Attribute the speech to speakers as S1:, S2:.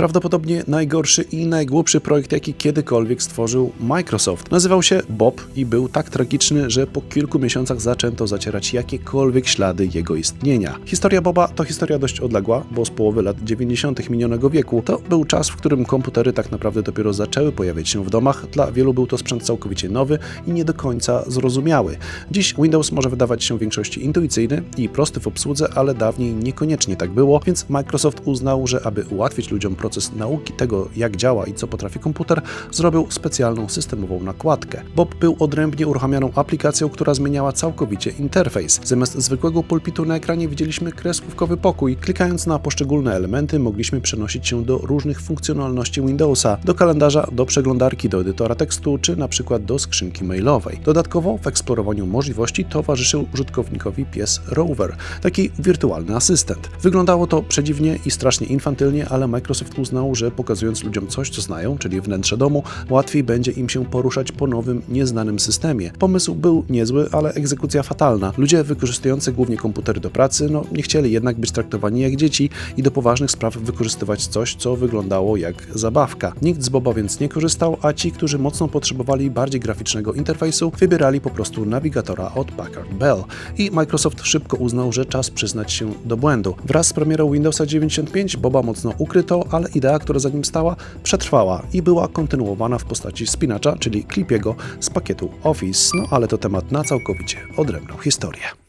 S1: prawdopodobnie najgorszy i najgłupszy projekt, jaki kiedykolwiek stworzył Microsoft. Nazywał się Bob i był tak tragiczny, że po kilku miesiącach zaczęto zacierać jakiekolwiek ślady jego istnienia. Historia Boba to historia dość odległa, bo z połowy lat 90. minionego wieku to był czas, w którym komputery tak naprawdę dopiero zaczęły pojawiać się w domach. Dla wielu był to sprzęt całkowicie nowy i nie do końca zrozumiały. Dziś Windows może wydawać się w większości intuicyjny i prosty w obsłudze, ale dawniej niekoniecznie tak było, więc Microsoft uznał, że aby ułatwić ludziom proces nauki tego, jak działa i co potrafi komputer, zrobił specjalną systemową nakładkę. Bob był odrębnie uruchamianą aplikacją, która zmieniała całkowicie interfejs. Zamiast zwykłego pulpitu na ekranie widzieliśmy kreskówkowy pokój. Klikając na poszczególne elementy, mogliśmy przenosić się do różnych funkcjonalności Windowsa, do kalendarza, do przeglądarki, do edytora tekstu, czy na przykład do skrzynki mailowej. Dodatkowo w eksplorowaniu możliwości towarzyszył użytkownikowi pies Rover, taki wirtualny asystent. Wyglądało to przedziwnie i strasznie infantylnie, ale Microsoft uznał, że pokazując ludziom coś, co znają, czyli wnętrze domu, łatwiej będzie im się poruszać po nowym, nieznanym systemie. Pomysł był niezły, ale egzekucja fatalna. Ludzie wykorzystujący głównie komputery do pracy, no nie chcieli jednak być traktowani jak dzieci i do poważnych spraw wykorzystywać coś, co wyglądało jak zabawka. Nikt z Boba więc nie korzystał, a ci, którzy mocno potrzebowali bardziej graficznego interfejsu, wybierali po prostu nawigatora od Packard Bell. I Microsoft szybko uznał, że czas przyznać się do błędu. Wraz z premierą Windowsa 95 Boba mocno ukryto, ale idea, która za nim stała, przetrwała i była kontynuowana w postaci spinacza, czyli Clipiego z pakietu Office. No ale to temat na całkowicie odrębną historię.